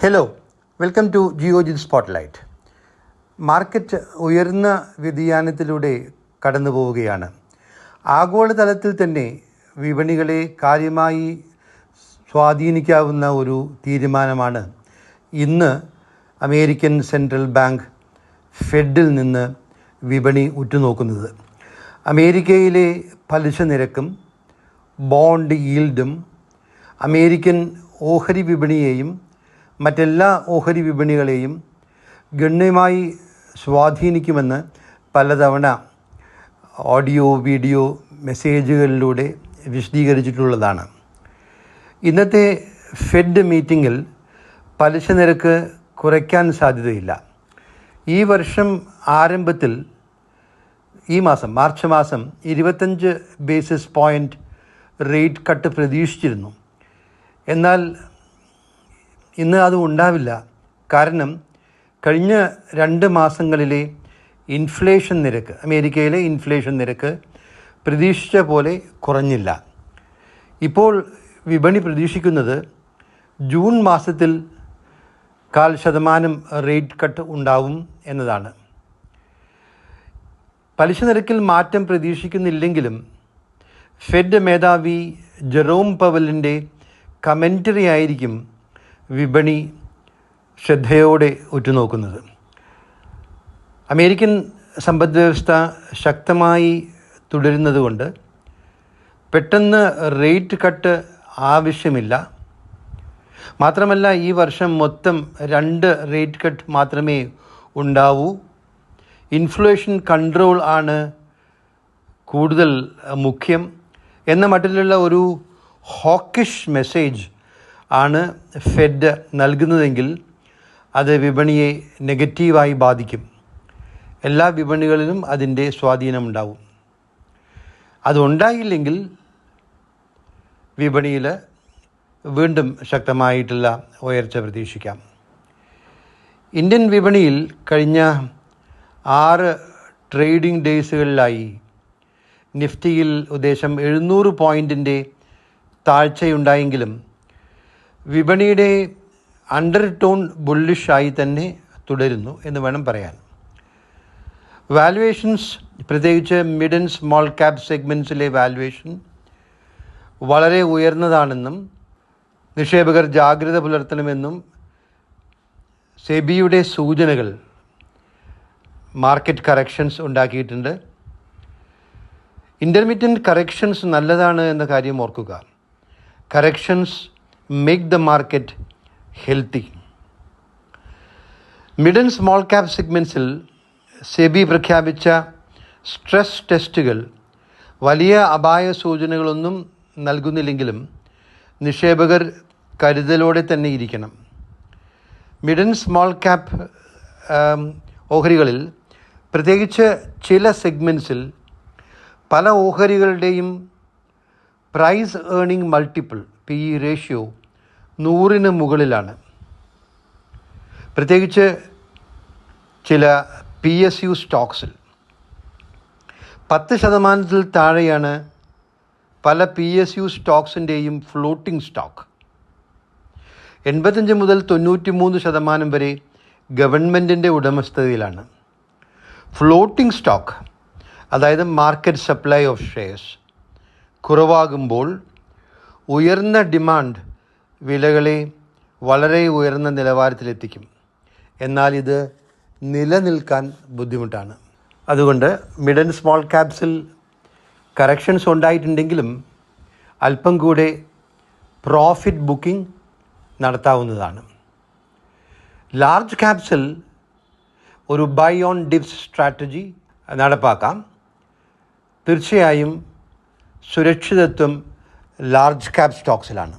Hello welcome to Geojit spotlight market ഉയർന്ന വ്യതിയാനത്തിലൂടെ കടന്നു പോവുകയാണ്. ആഗോളതലത്തിൽ തന്നെ വിപണികളെ കാര്യമായി സ്വാധീനിക്കാവുന്ന ഒരു തീരുമാനമാണ് ഇന്ന് അമേരിക്കൻ സെൻട്രൽ ബാങ്ക് ഫെഡിൽ നിന്ന് വിപണി ഉറ്റുനോക്കുന്നത്. അമേരിക്കയിലെ പലിശ നിരക്കും ബോണ്ട് ഈൽഡും അമേരിക്കൻ ഓഹരി വിപണിയെയും മറ്റെല്ലാ ഓഹരി വിപണികളെയും ഗണ്യമായി സ്വാധീനിക്കുമെന്ന് പലതവണ ഓഡിയോ വീഡിയോ മെസ്സേജുകളിലൂടെ വിശദീകരിച്ചിട്ടുള്ളതാണ്. ഇന്നത്തെ ഫെഡ് മീറ്റിങ്ങിൽ പലിശ നിരക്ക് കുറയ്ക്കാൻ സാധ്യതയില്ല. ഈ വർഷം ആരംഭത്തിൽ ഈ മാസം മാർച്ച് മാസം ഇരുപത്തഞ്ച് ബേസിസ് പോയിന്റ് റേറ്റ് കട്ട് പ്രതീക്ഷിച്ചിരുന്നു. എന്നാൽ ഇന്ന് അത് ഉണ്ടാവില്ല. കാരണം കഴിഞ്ഞ രണ്ട് മാസങ്ങളിലെ ഇൻഫ്ലേഷൻ നിരക്ക് അമേരിക്കയിലെ ഇൻഫ്ലേഷൻ നിരക്ക് പ്രതീക്ഷിച്ച പോലെ കുറഞ്ഞില്ല. ഇപ്പോൾ വിപണി പ്രതീക്ഷിക്കുന്നത് ജൂൺ മാസത്തിൽ കാൽ ശതമാനം റേറ്റ് കട്ട് ഉണ്ടാവും എന്നതാണ്. പലിശ നിരക്കിൽ മാറ്റം പ്രതീക്ഷിക്കുന്നില്ലെങ്കിലും ഫെഡ് മേധാവി ജെറോം പവലിന്റെ കമന്ററി ആയിരിക്കും വിപണി ശ്രദ്ധയോടെ ഉറ്റുനോക്കുന്നത്. അമേരിക്കൻ സമ്പദ് വ്യവസ്ഥ ശക്തമായി തുടരുന്നതുകൊണ്ട് പെട്ടെന്ന് റേറ്റ് കട്ട് ആവശ്യമില്ല. മാത്രമല്ല ഈ വർഷം മൊത്തം രണ്ട് റേറ്റ് കട്ട് മാത്രമേ ഉണ്ടാവൂ. ഇൻഫ്ലേഷൻ കൺട്രോൾ ആണ് കൂടുതൽ മുഖ്യം. എന്ന മട്ടിലുള്ള ഒരു ഹോക്കിഷ് മെസ്സേജ് ആണ് ഫെഡ് നൽകുന്നതെങ്കിൽ അത് വിപണിയെ നെഗറ്റീവായി ബാധിക്കും. എല്ലാ വിപണികളിലും അതിന്റെ സ്വാധീനമുണ്ടാവും അതുണ്ടായില്ലെങ്കിൽ വിപണിയിൽ വീണ്ടും ശക്തമായിട്ടുള്ള ഉയർച്ച പ്രതീക്ഷിക്കാം. ഇന്ത്യൻ വിപണിയിൽ കഴിഞ്ഞ ആറ് ട്രേഡിംഗ് ഡേയ്സുകളിലായി നിഫ്റ്റിയിൽ ഉദ്ദേശം എഴുന്നൂറ് പോയിന്റിന്റെ താഴ്ചയുണ്ടായെങ്കിലും വിപണിയുടെ അണ്ടർ ടോൺ ബുള്ളിഷായി തന്നെ തുടരുന്നു എന്ന് വേണം പറയാൻ. വാലുവേഷൻസ് പ്രത്യേകിച്ച് മിഡ് ആൻഡ് സ്മോൾ ക്യാപ് സെഗ്മെന്റ്സിലെ വാലുവേഷൻ വളരെ ഉയർന്നതാണെന്നും നിക്ഷേപകർ ജാഗ്രത പുലർത്തണമെന്നും സെബിയുടെ സൂചനകൾ മാർക്കറ്റ് കറക്ഷൻസ് ഉണ്ടാക്കിയിട്ടുണ്ട്. ഇന്റർമീഡിയറ്റ് കറക്ഷൻസ് നല്ലതാണ് എന്ന കാര്യം ഓർക്കുക. Corrections make the market healthy mid and small cap സെഗ്മെൻസിൽ SEBI പ്രഖ്യാപിച്ച സ്ട്രെസ് ടെസ്റ്റുകൾ വലിയ അപായ സൂചനകളൊന്നും നൽകുന്നില്ലെങ്കിലും നിക്ഷേപകർ കരുതലോടെ തന്നെ ഇരിക്കണം. മിഡ് ആൻഡ് സ്മോൾ ക്യാപ് ഓഹരികളിൽ പ്രത്യേകിച്ച് ചില സെഗ്മെൻസിൽ പല ഓഹരികളുടെയും price earning multiple P E ratio നൂറിന് മുകളിലാണ്. പ്രത്യേകിച്ച് ചില പി എസ് യു സ്റ്റോക്സിൽ. പത്ത് ശതമാനത്തിൽ താഴെയാണ് പല പി എസ് യു സ്റ്റോക്സിന്റെയും ഫ്ലോട്ടിംഗ് സ്റ്റോക്ക്. എൺപത്തഞ്ച് മുതൽ തൊണ്ണൂറ്റി മൂന്ന് ശതമാനം വരെ ഗവൺമെന്റിന്റെ ഉടമസ്ഥതയിലാണ്. ഫ്ലോട്ടിംഗ് സ്റ്റോക്ക് അതായത് മാർക്കറ്റ് സപ്ലൈ ഓഫ് ഷെയർസ് കുറവാകുമ്പോൾ ഉയർന്ന ഡിമാൻഡ് വിലകളെ വളരെ ഉയർന്ന നിലവാരത്തിലെത്തിക്കും. എന്നാൽ ഇത് നിലനിൽക്കാൻ ബുദ്ധിമുട്ടാണ്. അതുകൊണ്ട് മിഡ് ആൻഡ് സ്മോൾ ക്യാപ്സിൽ കറക്ഷൻസ് ഉണ്ടായിട്ടുണ്ടെങ്കിലും അല്പം കൂടെ പ്രോഫിറ്റ് ബുക്കിംഗ് നടത്താവുന്നതാണ്. ലാർജ് ക്യാപ്സിൽ ഒരു ബൈ ഓൺ ഡിപ്സ് സ്ട്രാറ്റജി നടപ്പാക്കാം. തീർച്ചയായും സുരക്ഷിതത്വം ലാർജ് ക്യാപ് സ്റ്റോക്സിലാണ്